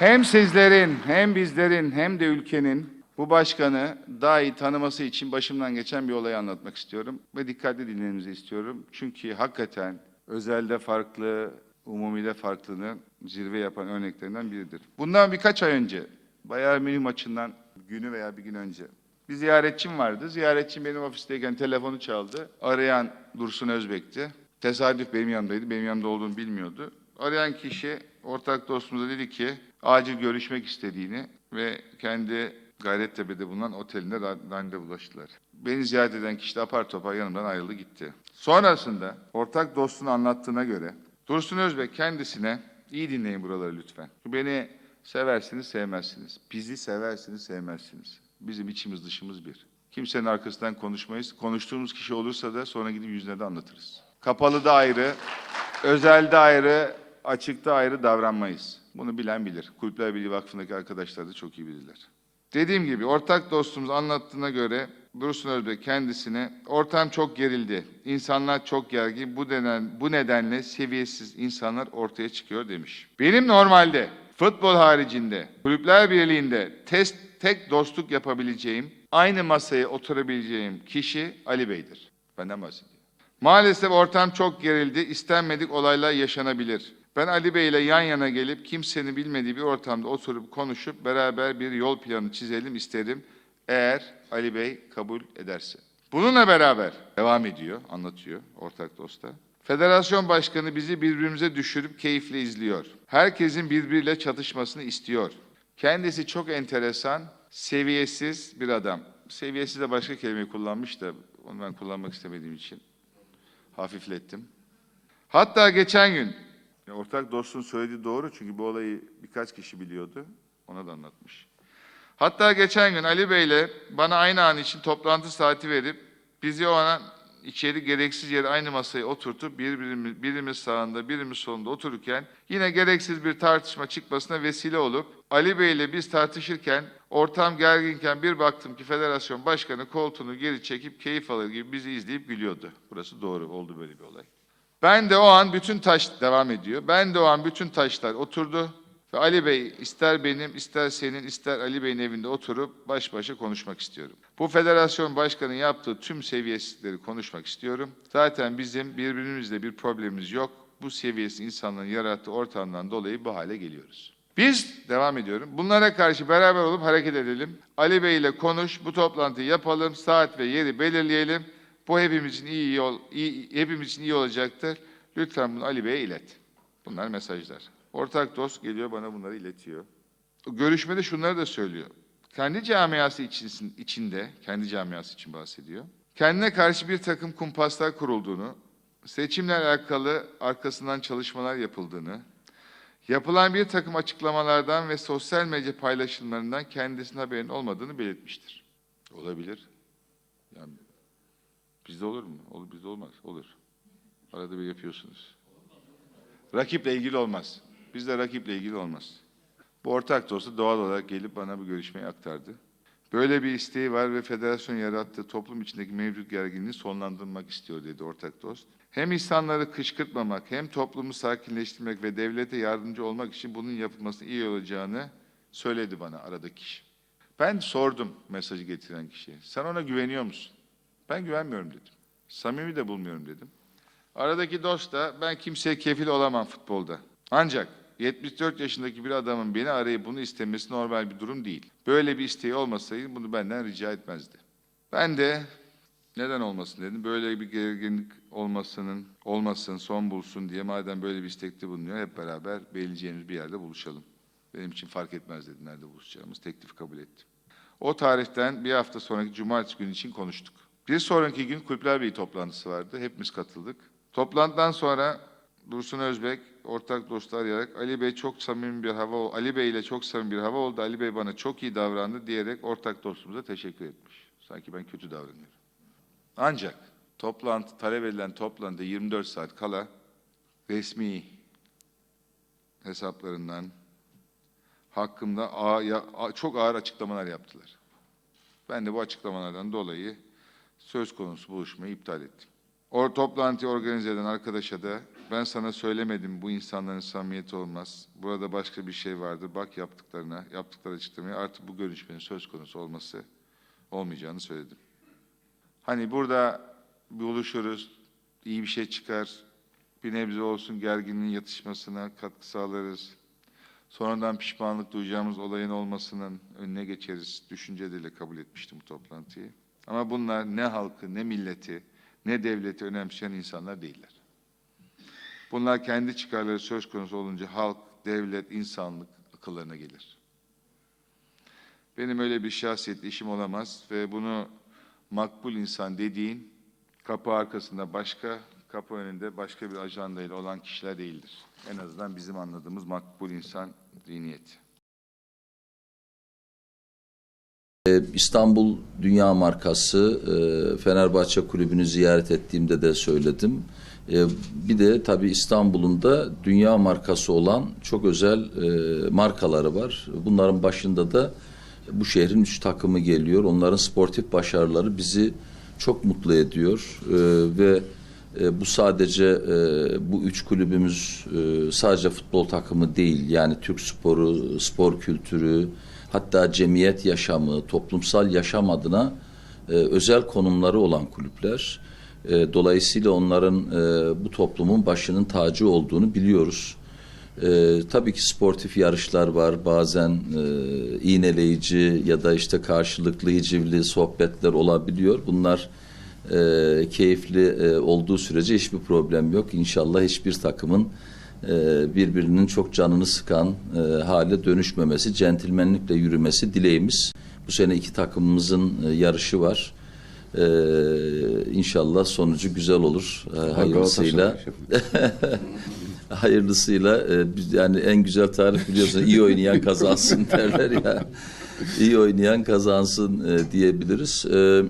Hem sizlerin, hem bizlerin, hem de ülkenin bu başkanı daha iyi tanıması için başımdan geçen bir olayı anlatmak istiyorum. Ve dikkatli dinlemenizi istiyorum. Çünkü hakikaten özelde farklı, umumide farklılığını zirve yapan örneklerinden biridir. Bundan birkaç ay önce, Bayern Münih maçından günü veya bir gün önce bir ziyaretçim vardı. Ziyaretçim benim ofisteyken telefonu çaldı. Arayan Dursun Özbek'ti. Tesadüf benim yanımdaydı. Benim yanımda olduğunu bilmiyordu. Arayan kişi ortak dostumuza dedi ki acil görüşmek istediğini ve kendi Gayrettepe'de bulunan otelinde ra- randevulaştılar. Beni ziyaret eden kişi de apar topar yanımdan ayrıldı gitti. Sonrasında ortak dostunu anlattığına göre Dursun Özbek kendisine iyi dinleyin buraları lütfen. Beni seversiniz sevmezsiniz. Bizi seversiniz sevmezsiniz. Bizim içimiz dışımız bir. Kimsenin arkasından konuşmayız. Konuştuğumuz kişi olursa da sonra gidip yüzüne de anlatırız. Kapalı da ayrı, özelde ayrı, açıkta ayrı davranmayız. Bunu bilen bilir. Kulüpler Birliği Vakfı'ndaki arkadaşlar da çok iyi bilirler. Dediğim gibi ortak dostumuz anlattığına göre Dursun Özbek kendisine ortam çok gerildi. İnsanlar çok gergin. Bu neden bu nedenle seviyesiz insanlar ortaya çıkıyor demiş. Benim normalde futbol haricinde Kulüpler Birliği'nde test tek dostluk yapabileceğim, aynı masaya oturabileceğim kişi Ali Bey'dir. Benden bahsediyor. Maalesef ortam çok gerildi. İstenmedik olaylar yaşanabilir. Ben Ali Bey ile yan yana gelip kimsenin bilmediği bir ortamda oturup konuşup beraber bir yol planı çizelim isterim. Eğer Ali Bey kabul ederse. Bununla beraber devam ediyor, anlatıyor ortak dosta. Federasyon başkanı bizi birbirimize düşürüp keyifle izliyor. Herkesin birbiriyle çatışmasını istiyor. Kendisi çok enteresan, seviyesiz bir adam. Seviyesiz de başka kelime kullanmış da onu ben kullanmak istemediğim için hafiflettim. Hatta geçen gün ya ortak dostun söylediği doğru çünkü bu olayı birkaç kişi biliyordu. Ona da anlatmış. Hatta geçen gün Ali Bey'le bana aynı an için toplantı saati verip bizi o an içeri gereksiz yere aynı masaya oturtup birbirimiz, birimiz sağında birimiz solunda otururken yine gereksiz bir tartışma çıkmasına vesile olup Ali Bey'le biz tartışırken ortam gerginken bir baktım ki federasyon başkanı koltuğunu geri çekip keyif alır gibi bizi izleyip gülüyordu. Burası doğru oldu böyle bir olay. Ben de o an bütün taş devam ediyor. Ben de o an bütün taşlar oturdu ve Ali Bey ister benim, ister senin, ister Ali Bey'in evinde oturup baş başa konuşmak istiyorum. Bu federasyon başkanının yaptığı tüm seviyesizlikleri konuşmak istiyorum. Zaten bizim birbirimizle bir problemimiz yok. Bu seviyesiz insanların yarattığı ortamdan dolayı bu hale geliyoruz. Biz, devam ediyorum, bunlara karşı beraber olup hareket edelim. Ali Bey ile konuş, bu toplantıyı yapalım, saat ve yeri belirleyelim. Bu hepimizin iyi, yol, iyi hepimiz için iyi olacaktır. Lütfen bunu Ali Bey'e ilet. Bunlar mesajlar. Ortak dost geliyor bana bunları iletiyor. Görüşmede şunları da söylüyor. Kendi camiası için, içinde, kendi camiası için bahsediyor. Kendine karşı bir takım kumpaslar kurulduğunu, seçimle alakalı arkasından çalışmalar yapıldığını, yapılan bir takım açıklamalardan ve sosyal medya paylaşımlarından kendisinin haberinin olmadığını belirtmiştir. Olabilir. Yani Bizde olur mu? Olur, bizde olmaz. Olur. Arada bir yapıyorsunuz. Rakiple ilgili olmaz. Bizde rakiple ilgili olmaz. Bu ortak dostu doğal olarak gelip bana bu görüşmeyi aktardı. Böyle bir isteği var ve federasyon yarattığı toplum içindeki mevcut gerginliği sonlandırmak istiyor dedi ortak dost. Hem insanları kışkırtmamak hem toplumu sakinleştirmek ve devlete yardımcı olmak için bunun yapılması iyi olacağını söyledi bana aradaki kişi. Ben sordum mesajı getiren kişiye. Sen ona güveniyor musun? Ben güvenmiyorum dedim. Samimi de bulmuyorum dedim. Aradaki dost da ben kimseye kefil olamam futbolda. Ancak 74 yaşındaki bir adamın beni arayıp bunu istemesi normal bir durum değil. Böyle bir isteği olmasaydı bunu benden rica etmezdi. Ben de neden olmasın dedim. Böyle bir gerginlik olmasının olmasın, son bulsun diye madem böyle bir istekte bulunuyor hep beraber belirleyeceğimiz bir yerde buluşalım. Benim için fark etmez dedi nerede buluşacağımız. Teklif kabul ettim. O tarihten bir hafta sonraki cumartesi günü için konuştuk. Bir sonraki gün Kulüpler Birliği toplantısı vardı. Hepimiz katıldık. Toplantıdan sonra Dursun Özbek ortak dostu arayarak Ali Bey çok samimi bir hava Ali Bey ile çok samimi bir hava oldu. Ali Bey bana çok iyi davrandı diyerek ortak dostumuza teşekkür etmiş. Sanki ben kötü davranıyorum. Ancak toplantı talep edilen toplantıda 24 saat kala resmi hesaplarından hakkımda ağ- ya- a- çok ağır açıklamalar yaptılar. Ben de bu açıklamalardan dolayı söz konusu buluşmayı iptal ettim. O toplantıyı organize eden arkadaşa da ben sana söylemedim bu insanların samimiyeti olmaz. Burada başka bir şey vardır. Bak yaptıklarına, yaptıkları açıklamaya artık bu görüşmenin söz konusu olması olmayacağını söyledim. Hani burada buluşuruz, iyi bir şey çıkar, bir nebze olsun gerginliğin yatışmasına katkı sağlarız. Sonradan pişmanlık duyacağımız olayın olmasının önüne geçeriz. Düşünceleriyle kabul etmiştim bu toplantıyı. Ama bunlar ne halkı, ne milleti, ne devleti önemseyen insanlar değiller. Bunlar kendi çıkarları söz konusu olunca halk, devlet, insanlık akıllarına gelir. Benim öyle bir şahsiyetli işim olamaz ve bunu makbul insan dediğin kapı arkasında başka, kapı önünde başka bir ajandayla olan kişiler değildir. En azından bizim anladığımız makbul insan zihniyeti. İstanbul Dünya Markası e, Fenerbahçe Kulübü'nü ziyaret ettiğimde de söyledim. E, Bir de tabii İstanbul'un da dünya markası olan çok özel e, markaları var. Bunların başında da bu şehrin üç takımı geliyor. Onların sportif başarıları bizi çok mutlu ediyor E, ve e, bu sadece e, bu üç kulübümüz e, sadece futbol takımı değil. Yani Türk sporu, spor kültürü, hatta cemiyet yaşamı, toplumsal yaşam adına e, özel konumları olan kulüpler. E, dolayısıyla onların e, bu toplumun başının tacı olduğunu biliyoruz. E, tabii ki sportif yarışlar var. Bazen e, iğneleyici ya da işte karşılıklı hicivli sohbetler olabiliyor. Bunlar e, keyifli e, olduğu sürece hiçbir problem yok. İnşallah hiçbir takımın e, birbirinin çok canını sıkan e, hale dönüşmemesi, centilmenlikle yürümesi dileğimiz. Bu sene iki takımımızın e, yarışı var. E, inşallah sonucu güzel olur. E, hayırlısıyla. hayırlısıyla e, biz- yani en güzel tarif biliyorsun iyi oynayan kazansın derler ya. İyi oynayan kazansın e, diyebiliriz. E,